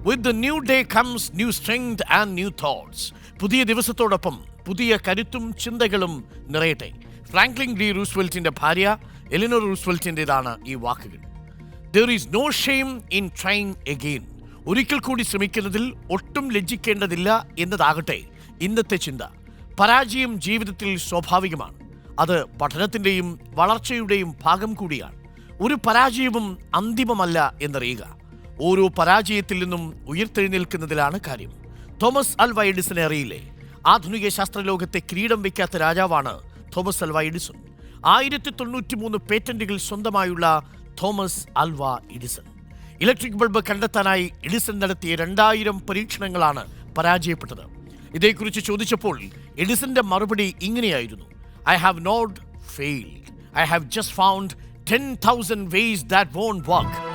With new day comes new strength and new thoughts പുതിയ ദിവസത്തോടൊപ്പം പുതിയ കരുത്തും ചിന്തകളും നിറയട്ടെ. ഫ്രാങ്ക്ലിൻ ഡി റൂസ്വെൽറ്റിന്റെ ഭാര്യ എലിനോർ റൂസ്വെൽറ്റിന്റെതാണ് ഈ വാക്കുകൾ. There is no shame in trying again ഒരിക്കൽ കൂടി ശ്രമിക്കുന്നതിൽ ഒട്ടും ലജ്ജിക്കേണ്ടതില്ല എന്നതാകട്ടെ ഇന്നത്തെ ചിന്ത. പരാജയം ജീവിതത്തിൽ സ്വാഭാവികമാണ്. അത് പഠനത്തിന്റെയും വളർച്ചയുടെയും ഭാഗം കൂടിയാണ്. ഒരു പരാജയവും അന്തിമമല്ല എന്നറിയുക. ഓരോ പരാജയത്തിൽ നിന്നും ഉയർത്തെഴുന്നേൽക്കുന്നതിലാണ് കാര്യം. തോമസ് അൽവ എറിയിലെ അറിയില്ലേ? ആധുനിക ശാസ്ത്രലോകത്തെ കിരീടം വയ്ക്കാത്ത രാജാവാണ് തോമസ് അൽവ എഡിസൺ. ആയിരത്തി തൊണ്ണൂറ്റി മൂന്ന് പേറ്റന്റുകൾ സ്വന്തമായുള്ള Thomas Alva Edison. Electric bulb കണ്ടെത്താനായി എഡിസൺ നടത്തിയ രണ്ടായിരം പരീക്ഷണങ്ങളാണ് പരാജയപ്പെട്ടത്. ഇതേക്കുറിച്ച് ചോദിച്ചപ്പോൾ എഡിസന്റെ മറുപടി ഇങ്ങനെയായിരുന്നു. I have not failed I have just found ten thousand ways that won't work